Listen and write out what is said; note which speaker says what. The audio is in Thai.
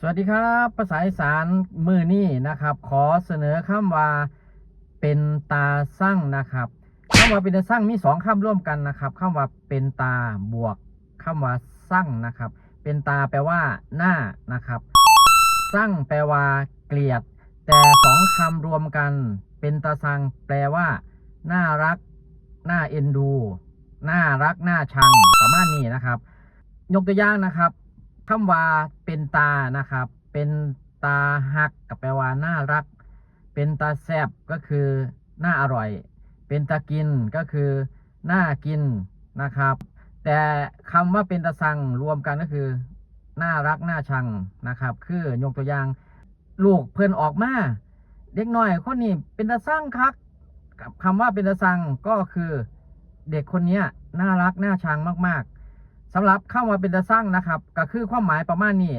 Speaker 1: สวัสดีครับภาษาอีสานมือนี่นะครับ ขอเสนอคำว่าเป็นตาสั่งนะครับคำว่าเป็นตาสั่งมีสองคำร่วมกันนะครับคำว่าเป็นตาบวกคำว่าสั่งนะครับ เป็นตาแปลว่าหน้านะครับสั่งแปลว่า เกลียด แต่สองคำรวมกัน เป็นตาสังแปลว่าน่ารักน่าเอ็นดูน่ารักน่าชังประมาณนี้นะครับ ยกตัวอย่างนะครับคำว่า เป็นตานะครับ เป็นตาหักกับแปลว่าน่ารัก เป็นตาแซบก็คือน่าอร่อย เป็นตากินก็คือน่ากินนะครับ แต่คำว่าเป็นตาสังรวมกันก็คือน่ารักน่าชังนะครับ คือยกตัวอย่างลูกเพื่อนออกมาเด็กน้อยคนนี้เป็นตาสร้างคักกับคำว่าเป็นตาสังก็คือเด็กคนนี้น่ารักน่าชังมากๆสำหรับเข้ามาเป็นตาสร้างนะครับ ก็คือความหมายประมาณนี้